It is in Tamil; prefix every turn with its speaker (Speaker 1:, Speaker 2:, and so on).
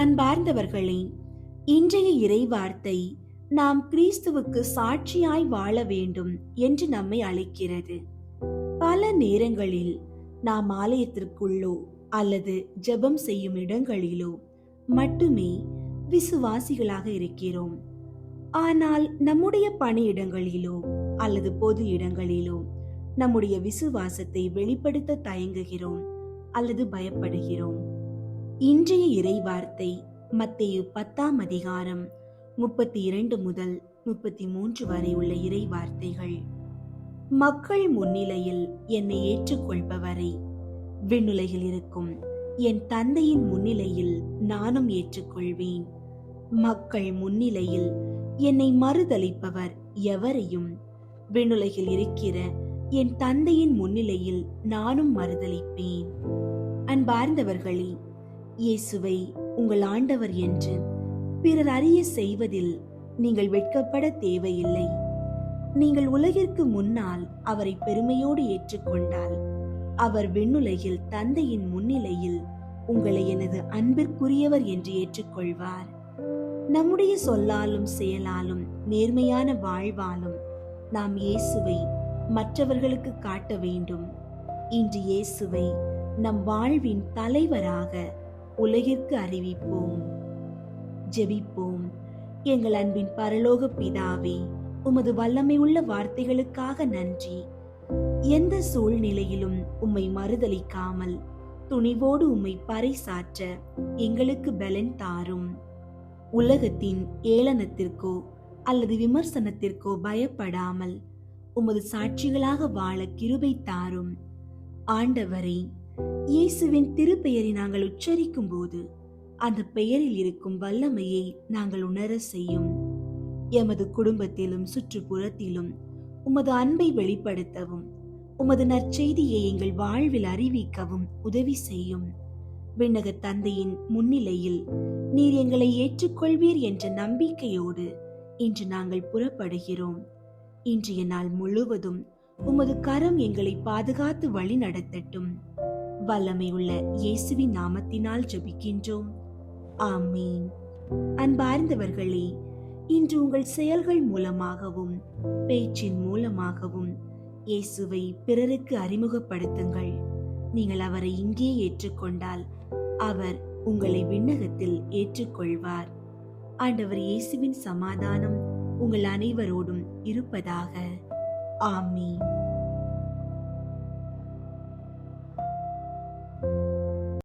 Speaker 1: அன்பார்ந்தவர்களே இன்றைய இறைவார்த்தை நாம் கிறிஸ்துவுக்கு சாட்சியாய் வாழ வேண்டும் என்று நம்மை அழைக்கிறது. பல நேரங்களில் நாம் ஆலயத்திற்குள்ளோ அல்லது ஜெபம் செய்யும் இடங்களிலோ மட்டுமே விசுவாசிகளாக இருக்கிறோம். ஆனால் நம்முடைய பணியிடங்களிலோ அல்லது பொது இடங்களிலோ நம்முடைய விசுவாசத்தை வெளிப்படுத்த தயங்குகிறோம் அல்லது பயப்படுகிறோம். இன்றைய இறைவார்த்தை மத்தேயு பத்தாம் அதிகாரம் முப்பத்தி இரண்டு முதல் முப்பத்தி மூன்று வரை உள்ள இறைவார்த்தைகள். மக்கள் முன்னிலையில் என்னை ஏற்றுக்கொள்பவரை விண்ணுலகில் இருக்கும் என் தந்தையின் முன்னிலையில் நானும் ஏற்றுக்கொள்வேன். மக்கள் முன்னிலையில் என்னை மறுதளிப்பவர் எவரையும் விண்ணுலகில் இருக்கிற என் தந்தையின் முன்னிலையில் நானும் மறுதளிப்பேன் அன்பார்ந்தவர்களே இயேசுவை உங்கள் ஆண்டவர் என்று பிறர் அறிய செய்வதில் நீங்கள் வெட்கப்பட தேவையில்லை. நீங்கள் உலகிற்கு முன்னால் அவரை பெருமையோடு ஏற்றுக்கொண்டால் அவர் விண்ணுலகில் தந்தையின் முன்னிலையில் உங்களை எனது அன்பிற்குரியவர் என்று ஏற்றுக்கொள்வார். நம்முடைய சொல்லாலும் செயலாலும் நேர்மையான வாழ்வாலும் நாம் இயேசுவை மற்றவர்களுக்கு காட்ட வேண்டும். இன்று இயேசுவை நம் வாழ்வின் தலைவராக உலகிற்கு அறிவிப்போம். ஜெபிப்போம். எங்கள் அன்பின் பரலோக பிதாவே உமது வல்லமை உள்ள வார்த்தைகளுக்காக நன்றி. எந்த சூழ்நிலையிலும் உம்மை மறுதலிக்காமல் துணிவோடு உம்மை பறைசாற்ற எங்களுக்கு பலன் தாரும். உலகத்தின் ஏளனத்திற்கோ அல்லது விமர்சனத்திற்கோ பயப்படாமல் உமது சாட்சிகளாக வாழ கிருபை தாரும். ஆண்டவரே இயேசுவின் திருப்பெயரை நாங்கள் உச்சரிக்கும் போது அந்த பெயரில் இருக்கும் வல்லமையை நாங்கள் உணர செய்யும். எமது குடும்பத்திலும் சுற்றுப்புறத்திலும் உமது அன்பை வெளிப்படுத்தவும் உமது நற்செய்தியை எங்கள் வாழ்வில் அறிவிக்கவும் உதவி செய்யும். விண்ணக தந்தையின் முன்னிலையில் நீர் எங்களை ஏற்றுக்கொள்வீர் என்ற நம்பிக்கையோடு இன்று நாங்கள் புறப்படுகிறோம். இன்றைய நாள் முழுவதும் உமது கரம் எங்களை பாதுகாத்து வழி நடத்தட்டும் வல்லமையுள்ள இயேசுவின் நாமத்தினால் ஜெபிக்கின்றோம். ஆமீன். அன்பார்ந்தவர்களே இன்று உங்கள் செயல்கள் மூலமாகவும் பேச்சின் மூலமாகவும் இயேசுவை பிறருக்கு அறிமுகப்படுத்துங்கள். நீங்கள் அவரை இங்கே ஏற்றுக்கொண்டால் அவர் உங்களை விண்ணகத்தில் ஏற்றுக்கொள்வார். ஆண்டவர் இயேசுவின் சமாதானம் உங்கள் அனைவரோடும் இருப்பதாக. ஆமீன்.